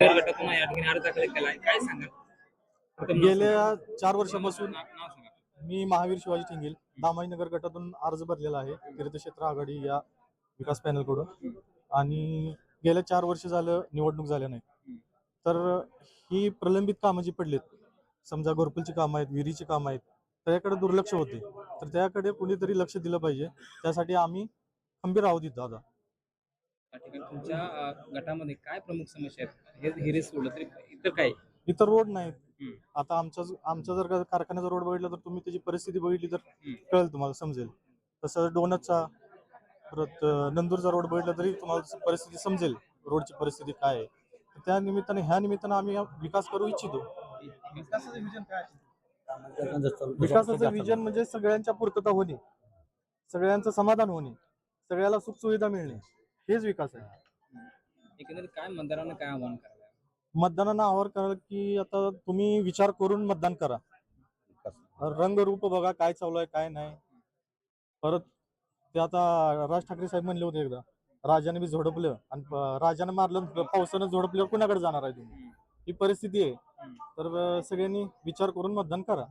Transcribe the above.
तर गटातून या ठिकाणी अर्ज दाखल केला काय सांगाल? प्रथम नाव गेल्या चार. वर्षापासून मी महावीर शिवाजी ठिंगेल दामाईनगर गटातून अर्ज भरलेला आहे तीर्थक्षेत्र आघाडी या विकास पॅनलकडून. आणि गेल्या चार वर्ष झालं निवडणूक झाल्या नाही तर ही प्रलंबित कामं जी पडलीत समजा घरकुलची कामं आहेत विहिरीची कामं आहेत त्याकडे दुर्लक्ष होते. तर त्याकडे कुणीतरी लक्ष दिलं पाहिजे. त्यासाठी आम्ही खंबीर आहोत आता. या ठिकाणी तुमच्या गटामध्ये काय प्रमुख समस्या आहेत? हे हिरे सोडलं तरी इतर काय इतर रोड नाहीत. आता आमचा आमचा जर का कारखान्याचा रोड बघितला तर तुम्ही त्याची परिस्थिती बघितली तर. कळेल तुम्हाला समजेल. तसं डोनटचा परत नंदूरचा रोड बघितला तरी तुम्हाला परिस्थिती समजेल रोडची परिस्थिती काय आहे. त्या निमित्ताने ह्या निमित्ताने आम्ही विकास करू इच्छितो. विकासाचं विजन काय विकासाचं विजन म्हणजे सगळ्यांच्या पूर्तता होणे. सगळ्यांचं समाधान होणे. सगळ्याला सुख सुविधा मिळणे. हेच विकास आहे. एकंदरीत काय मतदारांना काय आव्हान करायला? मतदानानं आवार कराल की आता तुम्ही विचार करून मतदान करा. रंगरूप बघा काय चालू आहे काय नाही. परत ते आता राज ठाकरे साहेब म्हणले होते एकदा राजाने बी झोडपलं आणि प- राजाने मारलं आणि पावसानं झोडपल्यावर कुणाकडे जाणार आहे तुम्ही? ही परिस्थिती आहे. तर अं, सगळ्यांनी विचार करून मतदान करा.